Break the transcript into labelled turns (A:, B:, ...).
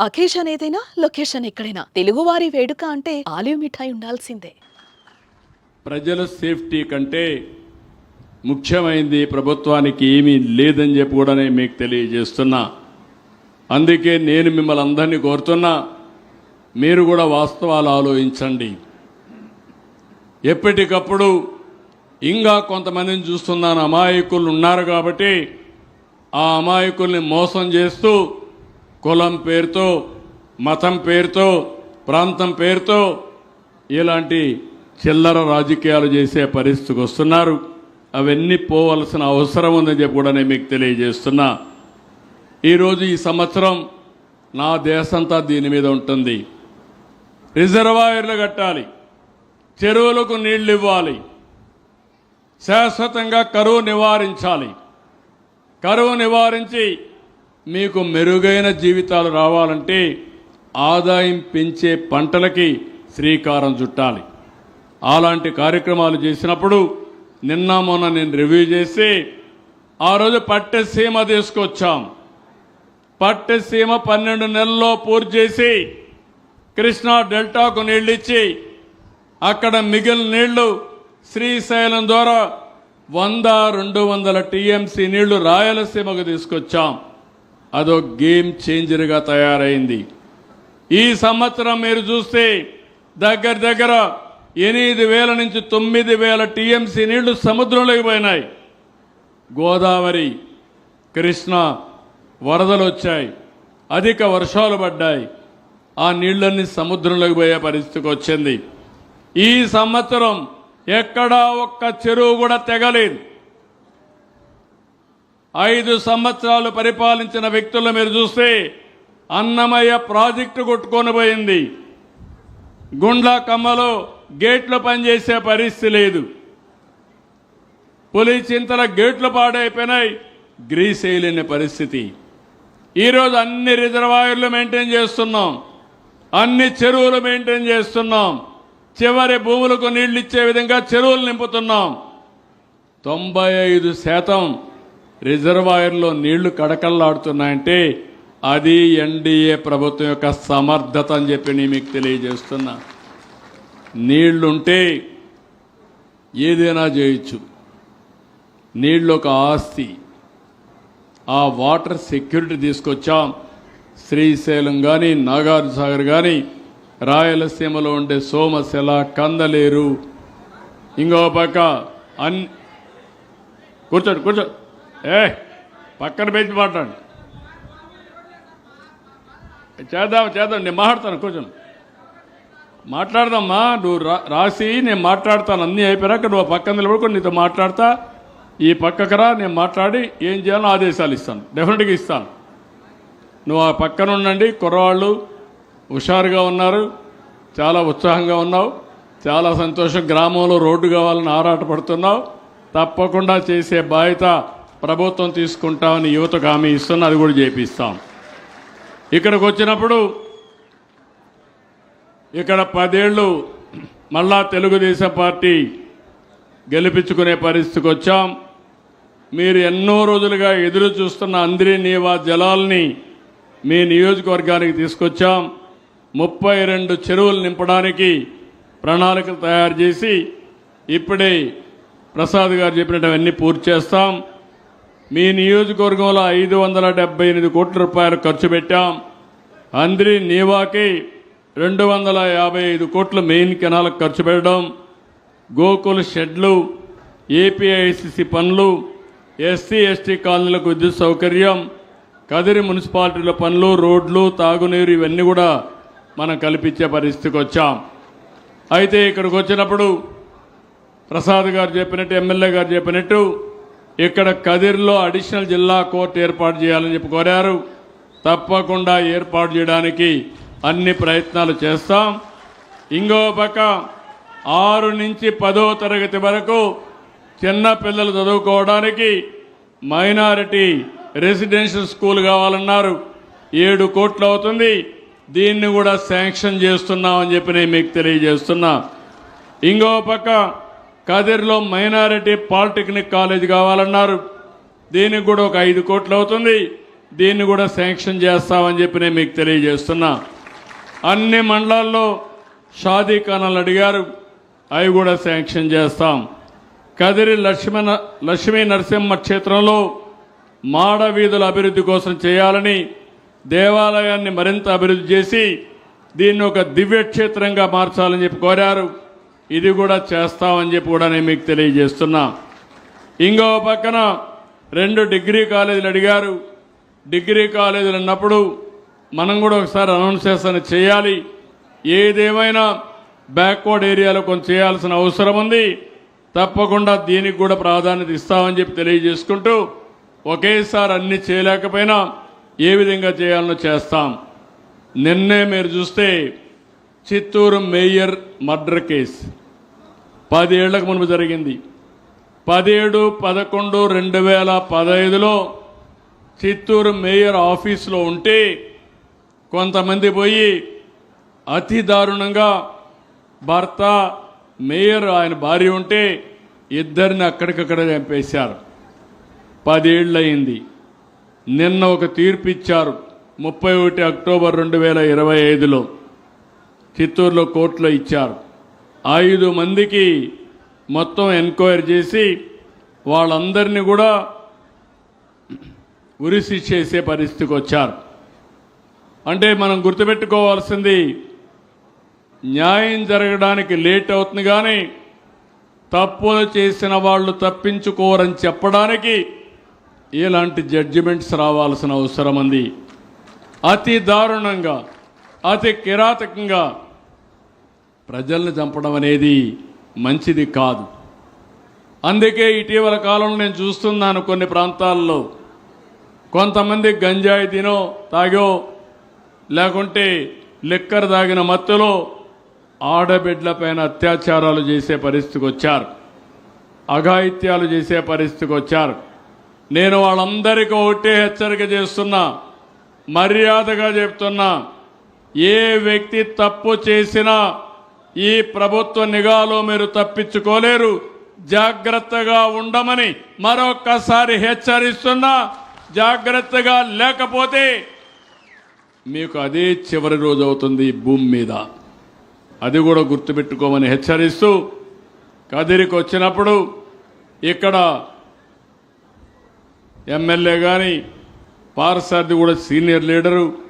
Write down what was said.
A: Occasion ఏదైనా location ఎక్కడైనా. తెలుగువారి వేడుక అంటే ఆలివ్ మిఠాయి ఉండాల్సిందే.
B: ప్రజల సేఫ్టీ కంటే ముఖ్యమైనది ప్రభుత్వానికి ఏమీ లేదని చెప్పి కూడా నేను మీకు తెలియజేస్తున్నా. అందుకే నేను మిమ్మల్ని అందరినీ కోరుతున్నా మీరు కూడా వాస్తవాలు ఆలోచించండి. ఎప్పటికప్పుడు ఇంకా కొంతమందిని చూస్తున్నాను అమాయకులు ఉన్నారు కాబట్టి ఆ అమాయకుల్ని మోసం చేస్తూ కులం పేరుతో మతం పేరుతో ప్రాంతం పేరుతో ఇలాంటి చిల్లర రాజకీయాలు చేసే పరిస్థితికి వస్తున్నారు. అవన్నీ పోవలసిన అవసరం ఉందని చెప్పి కూడా నేను మీకు తెలియజేస్తున్నా. ఈరోజు ఈ సంవత్సరం నా దేశంతా దీని మీద ఉంటుంది. రిజర్వాయర్లు కట్టాలి. చెరువులకు నీళ్ళు ఇవ్వాలి. శాశ్వతంగా కరువు నివారించాలి. కరువు నివారించి మీకు మెరుగైన జీవితాలు రావాలంటే ఆదాయం పెంచే పంటలకి శ్రీకారం చుట్టాలి. అలాంటి కార్యక్రమాలు చేసినప్పుడు నిన్న మొన్న నేను రివ్యూ చేసి ఆ రోజు పట్టెసీమ తీసుకొచ్చాం. పట్టెసీమ పన్నెండు నెలల్లో పూర్తి చేసి కృష్ణా డెల్టాకు నీళ్ళిచ్చి అక్కడ మిగిలిన నీళ్ళు శ్రీశైలం ద్వారా వంద రెండు వందల టీఎంసీ నీళ్ళు రాయలసీమకు తీసుకొచ్చాం. అదో గేమ్ చేంజర్గా తయారైంది. ఈ సంవత్సరం మీరు చూస్తే దగ్గర దగ్గర ఎనిమిది వేల నుంచి తొమ్మిది వేల టీఎంసీ నీళ్ళు సముద్రంలోకి పోయినాయి. గోదావరి కృష్ణ వరదలు వచ్చాయి. అధిక వర్షాలు పడ్డాయి. ఆ నీళ్ళన్నీ సముద్రంలోకి పోయే పరిస్థితికి వచ్చింది. ఈ సంవత్సరం ఎక్కడా ఒక్క చెరువు కూడా తెగలేదు. ఐదు సంవత్సరాలు పరిపాలించిన వ్యక్తులు మీరు చూస్తే అన్నమయ్య ప్రాజెక్టు కొట్టుకొని పోయింది. గుండ్ల కమ్మలో గేట్లు పనిచేసే పరిస్థితి లేదు. పులి చింతల గేట్లు పాడైపోయినాయి. గ్రీస్ వేయలేని పరిస్థితి. ఈరోజు అన్ని రిజర్వాయర్లు మెయింటైన్ చేస్తున్నాం. అన్ని చెరువులు మెయింటైన్ చేస్తున్నాం. చివరి భూములకు నీళ్ళు ఇచ్చే విధంగా చెరువులు నింపుతున్నాం. తొంభై ఐదు శాతం రిజర్వాయర్లో నీళ్ళు కడకల్లాడుతున్నాయంటే అది ఎన్డీఏ ప్రభుత్వం యొక్క సమర్థత అని చెప్పి నేను మీకు తెలియజేస్తున్నా. నీళ్ళుంటే ఏదైనా చేయొచ్చు. నీళ్ళు ఒక ఆస్తి. ఆ వాటర్ సెక్యూరిటీ తీసుకొచ్చాం. శ్రీశైలం కానీ నాగార్జున సాగర్ కానీ రాయలసీమలో ఉండే సోమశిల కందలేరు ఇంకో పక్క అన్ కూర్చోండి కూర్చో ఏ పక్కన పెంచి మాట్లాడండి చేద్దాం చేద్దాం నేను మాట్లాడతాను కొంచెం మాట్లాడదామ్మా నువ్వు రా రాసి నేను మాట్లాడతాను అన్నీ అయిపోయాక నువ్వు పక్కన నిలబడుకొని నీతో మాట్లాడతా. ఈ పక్కకు రా నేను మాట్లాడి ఏం చేయాలో ఆదేశాలు ఇస్తాను డెఫినెట్గా ఇస్తాను. నువ్వు ఆ పక్కన ఉండండి కుర్రవాళ్ళు హుషారుగా ఉన్నారు చాలా ఉత్సాహంగా ఉన్నావు చాలా సంతోషం గ్రామంలో రోడ్డు కావాలని ఆరాటపడుతున్నావు తప్పకుండా చేసే బాధ్యత ప్రభుత్వం తీసుకుంటామని యువతకు హామీ ఇస్తున్న అది కూడా చేపిస్తాం. ఇక్కడికి వచ్చినప్పుడు ఇక్కడ పదేళ్ళు మళ్ళా తెలుగుదేశం పార్టీ గెలిపించుకునే పరిస్థితికి వచ్చాం. మీరు ఎన్నో రోజులుగా ఎదురు చూస్తున్న అందరి నీవా జలాల్ని మీ నియోజకవర్గానికి తీసుకొచ్చాం. ముప్పై రెండు చెరువులు నింపడానికి ప్రణాళికలు తయారు చేసి ఇప్పుడే ప్రసాద్ గారు చెప్పినట్టు పూర్తి చేస్తాం. మీ నియోజకవర్గంలో ఐదు వందల డెబ్బై ఎనిమిది కోట్ల రూపాయలు ఖర్చు పెట్టాం. అందరి నీవాకి రెండు వందల యాభై ఐదు కోట్ల మెయిన్ కెనాలకు ఖర్చు పెట్టడం. గోకుల షెడ్లు ఏపీఐసిసి పనులు ఎస్సీ ఎస్టీ కాలనీలకు విద్యుత్ సౌకర్యం కదిరి మున్సిపాలిటీల పనులు రోడ్లు తాగునీరు ఇవన్నీ కూడా మనం కల్పించే పరిస్థితికి వచ్చాం. అయితే ఇక్కడికి వచ్చినప్పుడు ప్రసాద్ గారు చెప్పినట్టు ఎమ్మెల్యే గారు చెప్పినట్టు ఇక్కడ కదిర్లో అడిషనల్ జిల్లా కోర్టు ఏర్పాటు చేయాలని చెప్పి కోరారు. తప్పకుండా ఏర్పాటు చేయడానికి అన్ని ప్రయత్నాలు చేస్తాం. ఇంకో పక్క ఆరు నుంచి పదో తరగతి వరకు చిన్న పిల్లలు చదువుకోవడానికి మైనారిటీ రెసిడెన్షియల్ స్కూల్ కావాలన్నారు. ఏడు కోట్లు అవుతుంది. దీన్ని కూడా శాంక్షన్ చేస్తున్నామని చెప్పి నేను మీకు తెలియజేస్తున్నా. ఇంకో పక్క కదిర్లో మైనారిటీ పాలిటెక్నిక్ కాలేజ్ కావాలన్నారు. దీనికి కూడా ఒక ఐదు కోట్లు అవుతుంది. దీన్ని కూడా శాంక్షన్ చేస్తామని చెప్పి నేను మీకు తెలియజేస్తున్నా. అన్ని మండలాల్లో షాదీ ఖానాలు అడిగారు. అవి కూడా శాంక్షన్ చేస్తాం. కదిరి లక్ష్మీ లక్ష్మీ నరసింహ క్షేత్రంలో మాడ వీధుల అభివృద్ధి కోసం చేయాలని దేవాలయాన్ని మరింత అభివృద్ధి చేసి దీన్ని ఒక దివ్యక్షేత్రంగా మార్చాలని చెప్పి కోరారు. ఇది కూడా చేస్తామని చెప్పి కూడా నేను మీకు తెలియజేస్తున్నా. ఇంకో పక్కన రెండు డిగ్రీ కాలేజీలు అడిగారు. డిగ్రీ కాలేజీలు అన్నప్పుడు మనం కూడా ఒకసారి అనౌన్స్ చేస్తాను చేయాలి. ఏదేమైనా బ్యాక్వర్డ్ ఏరియాలో కొంచెం చేయాల్సిన అవసరం ఉంది. తప్పకుండా దీనికి కూడా ప్రాధాన్యత ఇస్తామని చెప్పి తెలియజేసుకుంటూ ఒకేసారి అన్ని చేయలేకపోయినా ఏ విధంగా చేయాలనో చేస్తాం. నిన్నే మీరు చూస్తే చిత్తూరు మేయర్ మర్డర్ కేసు. పదేళ్ళకు మునుపు జరిగింది. పదిహేడు పదకొండు రెండు వేల పదహైదులో చిత్తూరు మేయర్ ఆఫీసులో ఉంటే కొంతమంది పోయి అతి దారుణంగా భర్త మేయర్ ఆయన భార్య ఉంటే ఇద్దరిని అక్కడికక్కడ చంపేశారు. పదేళ్ళయింది నిన్న ఒక తీర్పు ఇచ్చారు. ముప్పై ఒకటి అక్టోబర్ రెండు వేల ఇరవై ఐదులో. చిత్తూరులో కోర్టులో ఇచ్చారు. ఐదు మందికి మొత్తం ఎంక్వైరీ చేసి వాళ్ళందరినీ కూడా ఉరిసి చేసే పరిస్థితికి వచ్చారు. అంటే మనం గుర్తుపెట్టుకోవాల్సింది న్యాయం జరగడానికి లేట్ అవుతుంది కానీ తప్పులు చేసిన వాళ్ళు తప్పించుకోరని చెప్పడానికి ఇలాంటి జడ్జిమెంట్స్ రావాల్సిన అవసరం ఉంది. అతి దారుణంగా అతి కిరాతకంగా ప్రజల్ని చంపడం అనేది మంచిది కాదు. అందుకే ఇటీవల కాలంలో నేను చూస్తున్నాను కొన్ని ప్రాంతాల్లో. కొంతమంది గంజాయి తినో తాగో లేకుంటే లిక్కర్ తాగిన మత్తులో ఆడబిడ్డలపైన అత్యాచారాలు చేసే పరిస్థితికి వచ్చారు. అఘాయిత్యాలు చేసే పరిస్థితికి వచ్చారు. నేను వాళ్ళందరికీ ఒకటే హెచ్చరిక చేస్తున్నా మర్యాదగా చెప్తున్నా ఏ వ్యక్తి తప్పు చేసినా ఈ ప్రభుత్వ నిఘాలో మీరు తప్పించుకోలేరు. జాగ్రత్తగా ఉండమని మరొక్కసారి హెచ్చరిస్తున్నా. జాగ్రత్తగా లేకపోతే మీకు అదే చివరి రోజు అవుతుంది భూమి మీద. అది కూడా గుర్తుపెట్టుకోమని హెచ్చరిస్తూ కదిరికి వచ్చినప్పుడు ఇక్కడ ఎమ్మెల్యే కానీ పార్సార్థి కూడా సీనియర్ లీడరు